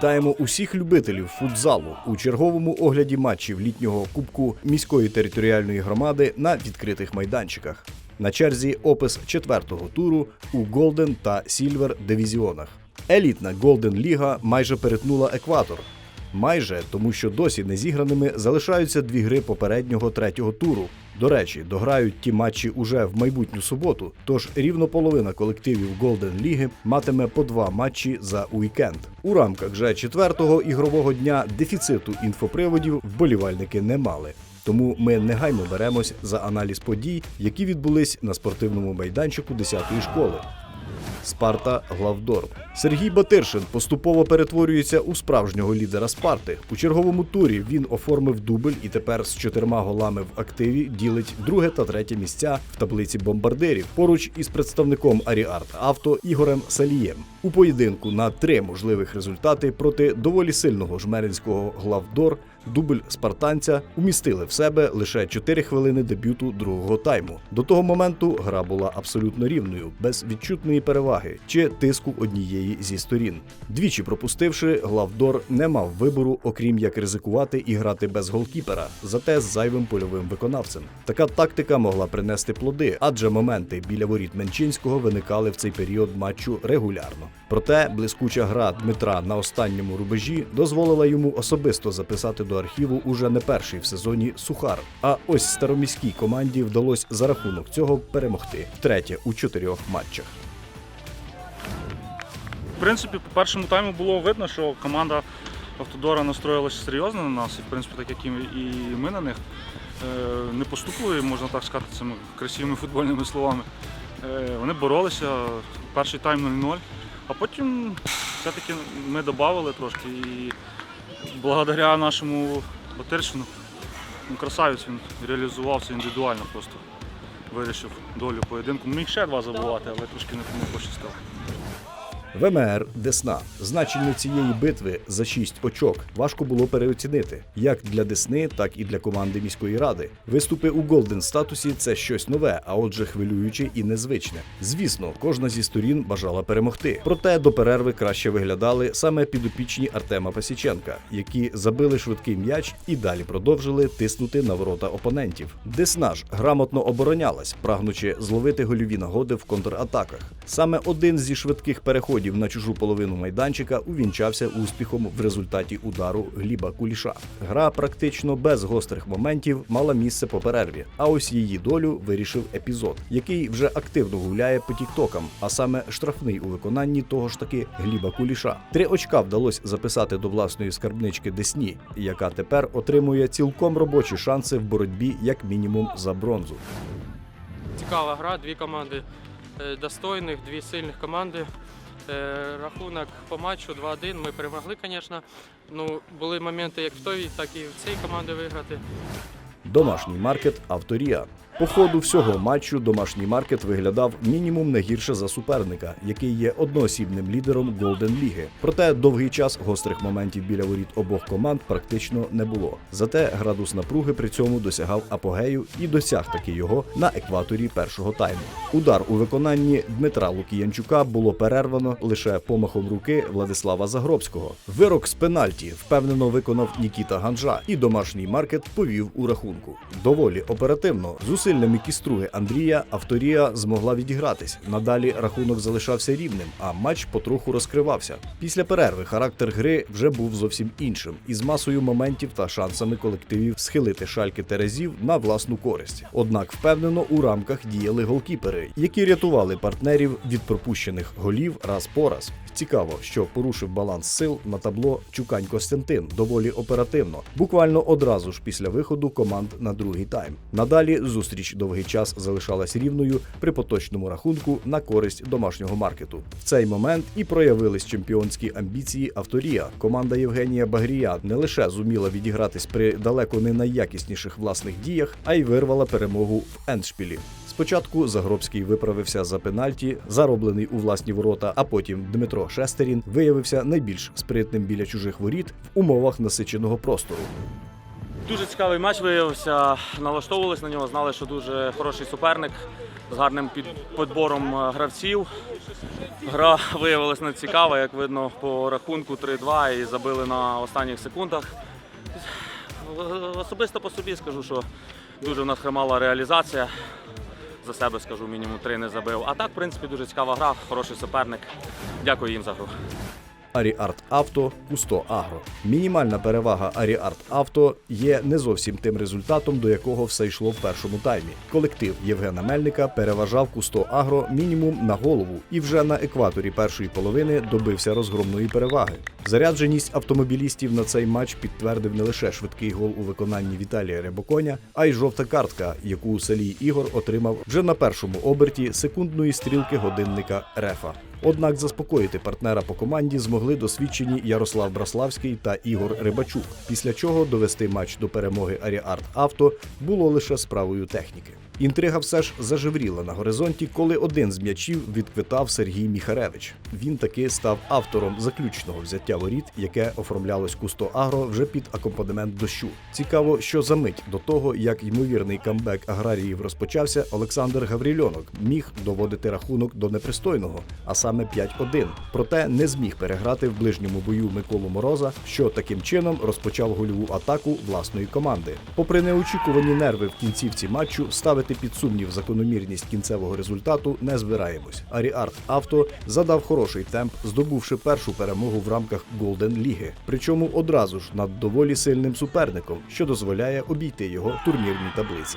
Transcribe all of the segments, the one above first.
Вітаємо усіх любителів футзалу у черговому огляді матчів літнього кубку міської територіальної громади на відкритих майданчиках. На черзі опис четвертого туру у Голден та Сільвер дивізіонах. Елітна Голден Ліга майже перетнула екватор. Майже тому, що досі незіграними залишаються дві гри попереднього третього туру. До речі, дограють ті матчі уже в майбутню суботу. Тож рівно половина колективів Голден Ліги матиме по два матчі за уікенд. У рамках же четвертого ігрового дня дефіциту інфоприводів вболівальники не мали. Тому ми негайно беремось за аналіз подій, які відбулись на спортивному майданчику 10-ї школи. Спарта Главдор. Сергій Батиршин поступово перетворюється у справжнього лідера Спарти. У черговому турі він оформив дубль і тепер з чотирма голами в активі ділить друге та третє місця в таблиці бомбардирів поруч із представником Аріарт Авто Ігорем Салієм. У поєдинку на три можливих результати проти доволі сильного жмеринського Главдор дубль спартанця умістили в себе лише 4 хвилини дебюту другого тайму. До того моменту гра була абсолютно рівною, без відчутної переваги чи тиску однієї зі сторін. Двічі пропустивши, Главдор не мав вибору, окрім як ризикувати і грати без голкіпера, зате з зайвим польовим виконавцем. Така тактика могла принести плоди, адже моменти біля воріт Менчинського виникали в цей період матчу регулярно. Проте блискуча гра Дмитра на останньому рубежі дозволила йому особисто записати до архіву уже не перший в сезоні сухар. А ось староміській команді вдалося за рахунок цього перемогти втретє у чотирьох матчах. В принципі, по першому тайму було видно, що команда Автодора настроїлася серйозно на нас, і в принципі, так як і ми на них Е, не поступили, можна так сказати, цими красивими футбольними словами. Е, Вони боролися, перший тайм 0-0, а потім все-таки ми додали трошки і благодаря нашому Батиршину, ну, красавець він реалізувався індивідуально просто. Вирішив долю поєдинку. Міг ще два забувати, але трошки не тому пощастило. ВМР Десна. Значення цієї битви за 6 очок важко було переоцінити як для Десни, так і для команди міської ради. Виступи у Голден статусі це щось нове, а отже, хвилююче і незвичне. Звісно, кожна зі сторін бажала перемогти. Проте до перерви краще виглядали саме підопічні Артема Пасіченка, які забили швидкий м'яч і далі продовжили тиснути на ворота опонентів. Десна ж грамотно оборонялась, прагнучи зловити гольові нагоди в контратаках. Саме один зі швидких переходів на чужу половину майданчика увінчався успіхом в результаті удару Гліба Куліша. Гра практично без гострих моментів мала місце по перерві. А ось її долю вирішив епізод, який вже активно гуляє по тіктокам, а саме штрафний у виконанні того ж таки Гліба Куліша. Три очка вдалося записати до власної скарбнички Десні, яка тепер отримує цілком робочі шанси в боротьбі як мінімум за бронзу. Цікава гра, дві команди е, достойних, дві сильних команди. Е, Рахунок по матчу 2-1. Ми перемогли, звісно. Ну, були моменти як в той, так і в цій команді виграти. Домашній маркет Авторія. По ходу всього матчу домашній маркет виглядав мінімум не гірше за суперника, який є одноосібним лідером Голден Ліги. Проте довгий час гострих моментів біля воріт обох команд практично не було. Зате градус напруги при цьому досягав апогею і досяг таки його на екваторі першого тайму. Удар у виконанні Дмитра Лукіянчука було перервано лише помахом руки Владислава Загробського. Вирок з пенальті впевнено виконав Нікіта Ганжа, і домашній маркет повів у рахунку. Доволі оперативно зусиллями кіструги Андрія авторія змогла відігратись. Надалі рахунок залишався рівним, а матч потроху розкривався. Після перерви характер гри вже був зовсім іншим, із масою моментів та шансами колективів схилити шальки терезів на власну користь. Однак впевнено у рамках діяли голкіпери, які рятували партнерів від пропущених голів раз по раз. Цікаво, що порушив баланс сил на табло Чукань Костянтин доволі оперативно, буквально одразу ж після виходу команд на другий тайм. Надалі зустріч довгий час залишалась рівною при поточному рахунку на користь домашнього маркету. В цей момент і проявились чемпіонські амбіції авторія. Команда Євгенія Багрія не лише зуміла відігратись при далеко не найякісніших власних діях, а й вирвала перемогу в ендшпілі. Спочатку Загробський виправився за пенальті, зароблений у власні ворота, а потім Дмитро Шестерін виявився найбільш спритним біля чужих воріт в умовах насиченого простору. Дуже цікавий матч виявився. Налаштовувалися на нього, знали, що дуже хороший суперник. з гарним підбором е, гравців. Гра виявилася нецікава, як видно, по рахунку 3-2 і забили на останніх секундах. Особисто по собі скажу, що дуже в нас хромала реалізація. За себе скажу, мінімум три не забив. А так, в принципі, дуже цікава гра, хороший суперник. Дякую їм за гру. Аріарт Авто Кусто Агро. Мінімальна перевага Аріарт Авто є не зовсім тим результатом, до якого все йшло в першому таймі. Колектив Євгена Мельника переважав Кусто Агро мінімум на голову і вже на екваторі першої половини добився розгромної переваги. Зарядженість автомобілістів на цей матч підтвердив не лише швидкий гол у виконанні Віталія Рябоконя, а й жовта картка, яку Салій Ігор отримав вже на першому оберті секундної стрілки годинника Рефа. Однак заспокоїти партнера по команді змогли досвідчені Ярослав Браславський та Ігор Рибачук, після чого довести матч до перемоги Аріарт Авто було лише справою техніки. Інтрига все ж зажевріла на горизонті, коли один з м'ячів відквитав Сергій Міхаревич. Він таки став автором заключного взяття воріт, яке оформлялось Кусто Агро вже під акомпанемент дощу. Цікаво, що за мить до того, як ймовірний камбек аграріїв розпочався, Олександр Гаврільонок міг доводити рахунок до непристойного, а саме 5-1. Проте не зміг переграти в ближньому бою Миколу Мороза, що таким чином розпочав гольову атаку власної команди. Попри неочікувані нерви в кінцівці матчу, ставити під сумнів закономірність кінцевого результату не збираємось. Аріарт Авто задав хороший темп, здобувши першу перемогу в рамках Голден Ліги, причому одразу ж над доволі сильним суперником, що дозволяє обійти його турнірні таблиці.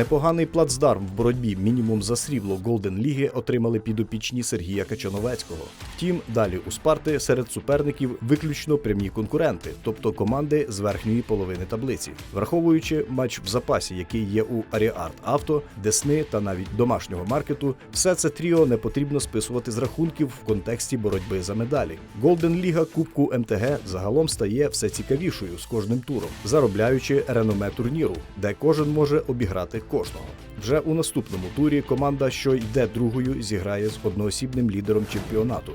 Непоганий плацдарм в боротьбі мінімум за срібло Голден Ліги отримали підопічні Сергія Качановецького. Втім, далі у Спарти серед суперників виключно прямі конкуренти, тобто команди з верхньої половини таблиці, враховуючи матч в запасі, який є у Аріарт Авто, Десни та навіть домашнього маркету, все це тріо не потрібно списувати з рахунків в контексті боротьби за медалі. Голден Ліга Кубку МТГ загалом стає все цікавішою з кожним туром, заробляючи реноме турніру, де кожен може обіграти кожного. Вже у наступному турі команда, що йде другою, зіграє з одноосібним лідером чемпіонату.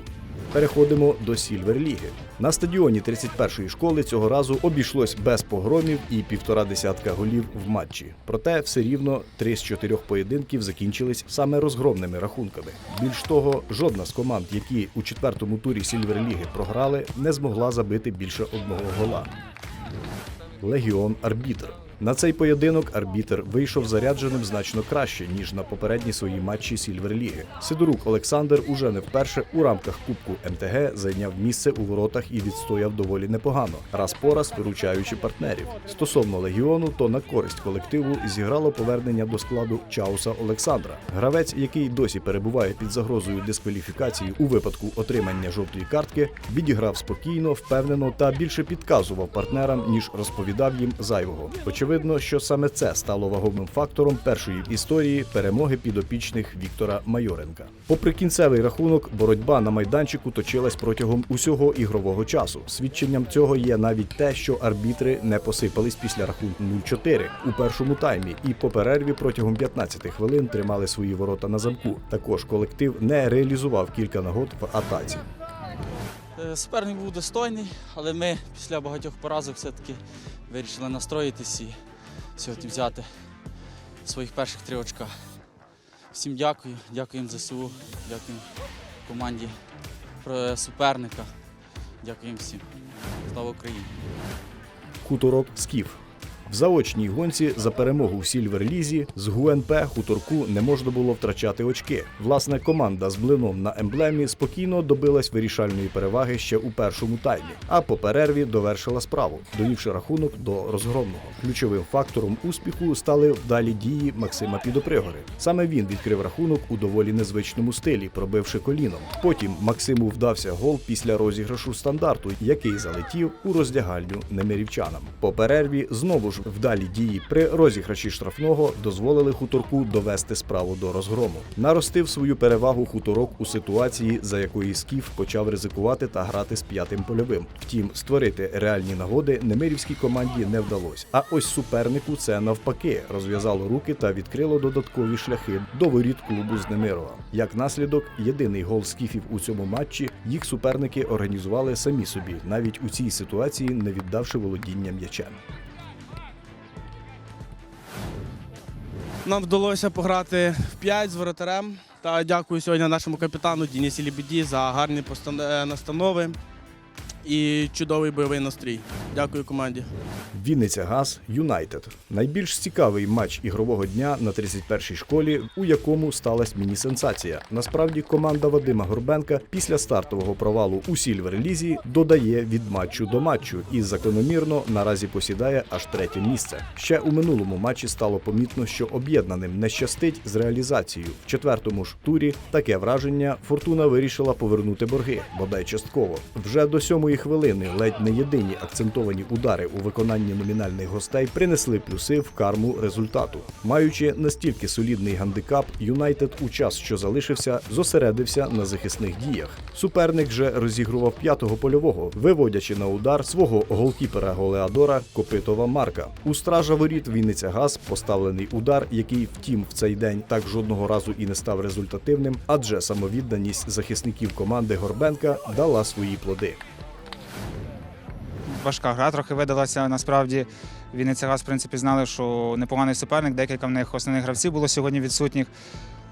Переходимо до Сільвер Ліги. На стадіоні 31-ї школи цього разу обійшлось без погромів і півтора десятка голів в матчі. Проте все рівно три з чотирьох поєдинків закінчились саме розгромними рахунками. Більш того, жодна з команд, які у четвертому турі Сільвер Ліги програли, не змогла забити більше одного гола. Легіон Арбітр. На цей поєдинок арбітр вийшов зарядженим значно краще ніж на попередні свої матчі Сільверліги. Сидорук Олександр уже не вперше у рамках Кубку МТГ зайняв місце у воротах і відстояв доволі непогано, раз по раз виручаючи партнерів. Стосовно легіону, то на користь колективу зіграло повернення до складу Чауса Олександра. Гравець, який досі перебуває під загрозою дискваліфікації у випадку отримання жовтої картки, відіграв спокійно, впевнено та більше підказував партнерам ніж розповідав їм зайвого. Очевидно, що саме це стало вагомим фактором першої в історії перемоги підопічних Віктора Майоренка. Попри кінцевий рахунок, боротьба на майданчику точилась протягом усього ігрового часу. Свідченням цього є навіть те, що арбітри не посипались після рахунку 0-4 у першому таймі, і по перерві протягом 15 хвилин тримали свої ворота на замку. Також колектив не реалізував кілька нагод в атаці. Е, Суперник був достойний, але ми після багатьох поразок все-таки вирішили настроїтись і сьогодні взяти своїх перших три очка. Всім дякую, дякуємо ЗСУ, дякуємо команді суперника. Дякуємо всім. Слава Україні! Хуторок Скіф. В заочній гонці за перемогу в Сільверлізі з ГУНП хуторку не можна було втрачати очки. Власне, команда з блином на емблемі спокійно добилась вирішальної переваги ще у першому таймі, а по перерві довершила справу, довівши рахунок до розгромного. Ключовим фактором успіху стали вдалі дії Максима Підопригори. Саме він відкрив рахунок у доволі незвичному стилі, пробивши коліном. Потім Максиму вдався гол після розіграшу стандарту, який залетів у роздягальню немирівчанам. По перерві знову ж також вдалі дії при розіграші штрафного дозволили хуторку довести справу до розгрому. Наростив свою перевагу хуторок у ситуації, за якої скіф почав ризикувати та грати з п'ятим польовим. Втім, створити реальні нагоди немирівській команді не вдалося. А ось супернику це навпаки розв'язало руки та відкрило додаткові шляхи до воріт клубу з Немирова. Як наслідок, єдиний гол скіфів у цьому матчі їх суперники організували самі собі, навіть у цій ситуації не віддавши володіння м'ячем. Нам вдалося пограти в 5 з воротарем. Та дякую сьогодні нашому капітану Дінісі Лібіді за гарні е, настанови і чудовий бойовий настрій. Дякую команді. Вінниця Газ Юнайтед найбільш цікавий матч ігрового дня на 31-й школі, у якому сталася міні-сенсація. Насправді команда Вадима Горбенка після стартового провалу у Сільвер-лізі додає від матчу до матчу і закономірно наразі посідає аж третє місце. Ще у минулому матчі стало помітно, що об'єднаним не щастить з реалізацією. В четвертому ж турі таке враження Фортуна вирішила повернути борги, бодай частково. Вже до сьомої хвилини ледь не єдині акцентовані удари у виконанні номінальних гостей принесли плюси в карму результату. Маючи настільки солідний гандикап, Юнайтед у час, що залишився, зосередився на захисних діях. Суперник же розігрував п'ятого польового, виводячи на удар свого голкіпера Голеадора Копитова Марка. У стража воріт Вінниця Газ поставлений удар, який, втім, в цей день так жодного разу і не став результативним, адже самовідданість захисників команди Горбенка дала свої плоди. Важка гра трохи видалася. Насправді Вінниця Газ, в принципі, знали, що непоганий суперник. Декілька в них основних гравців було сьогодні відсутніх.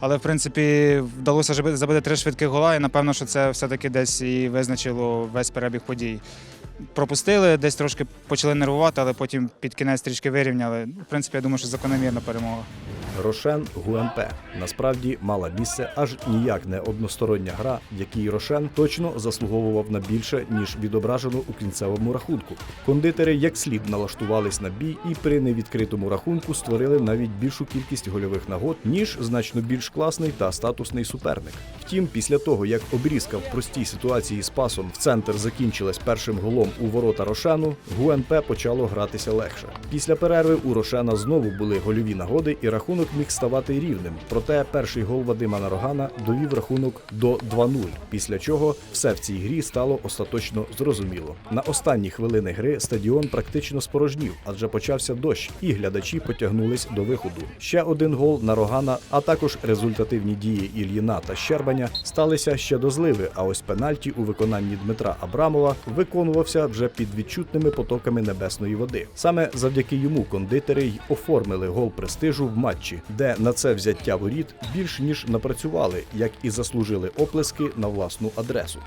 Але в принципі вдалося забити три швидких гола, і напевно, що це все-таки десь і визначило весь перебіг подій. Пропустили, десь трошки почали нервувати, але потім під кінець трішки вирівняли. В принципі, я думаю, що закономірна перемога. Рошен ГУМП насправді мала місце аж ніяк не одностороння гра, в якій Рошен точно заслуговував на більше ніж відображено у кінцевому рахунку. Кондитери як слід налаштувались на бій і при невідкритому рахунку створили навіть більшу кількість гольових нагод, ніж значно більш класний та статусний суперник. Втім, після того як обрізка в простій ситуації з пасом в центр закінчилась першим голом у ворота Рошену, ГУНП почало гратися легше. Після перерви у Рошена знову були гольові нагоди, і рахунок міг ставати рівним. Проте перший гол Вадима Нарогана довів рахунок до 2-0, після чого все в цій грі стало остаточно зрозуміло. На останні хвилини гри стадіон практично спорожнів, адже почався дощ, і глядачі потягнулись до виходу. Ще один гол Нарогана, а також результативні дії Ільїна та Щербаня сталися ще до зливи. А ось пенальті у виконанні Дмитра Абрамова виконувався вже під відчутними потоками небесної води. Саме завдяки йому кондитери й оформили гол престижу в матчі, де на це взяття воріт більш ніж напрацювали, як і заслужили оплески на власну адресу.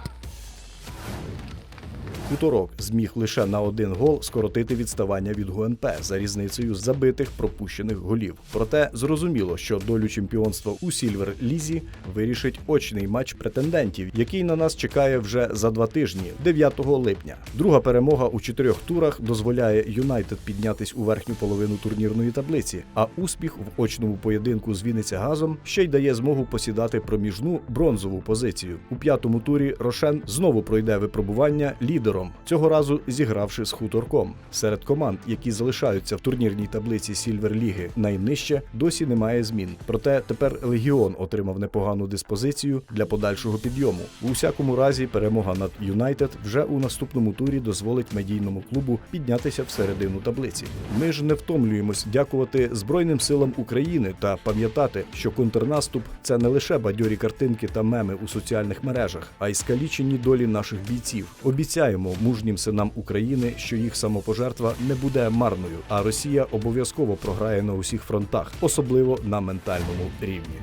Хуторок зміг лише на один гол скоротити відставання від ГУНП за різницею забитих пропущених голів. Проте зрозуміло, що долю чемпіонства у Сільвер Лізі вирішить очний матч претендентів, який на нас чекає вже за два тижні, 9 липня. Друга перемога у чотирьох турах дозволяє Юнайтед піднятись у верхню половину турнірної таблиці. А успіх в очному поєдинку з Вінниця Газом ще й дає змогу посідати проміжну бронзову позицію. У п'ятому турі Рошен знову пройде випробування лідером, цього разу зігравши з хуторком. Серед команд, які залишаються в турнірній таблиці Сільвер Ліги найнижче, досі немає змін. Проте тепер Легіон отримав непогану диспозицію для подальшого підйому. У всякому разі, перемога над Юнайтед вже у наступному турі дозволить медійному клубу піднятися в середину таблиці. Ми ж не втомлюємось дякувати Збройним силам України та пам'ятати, що контрнаступ це не лише бадьорі картинки та меми у соціальних мережах, а й скалічені долі наших бійців. Обіцяємо мужнім синам України, що їх самопожертва не буде марною, а Росія обов'язково програє на усіх фронтах, особливо на ментальному рівні.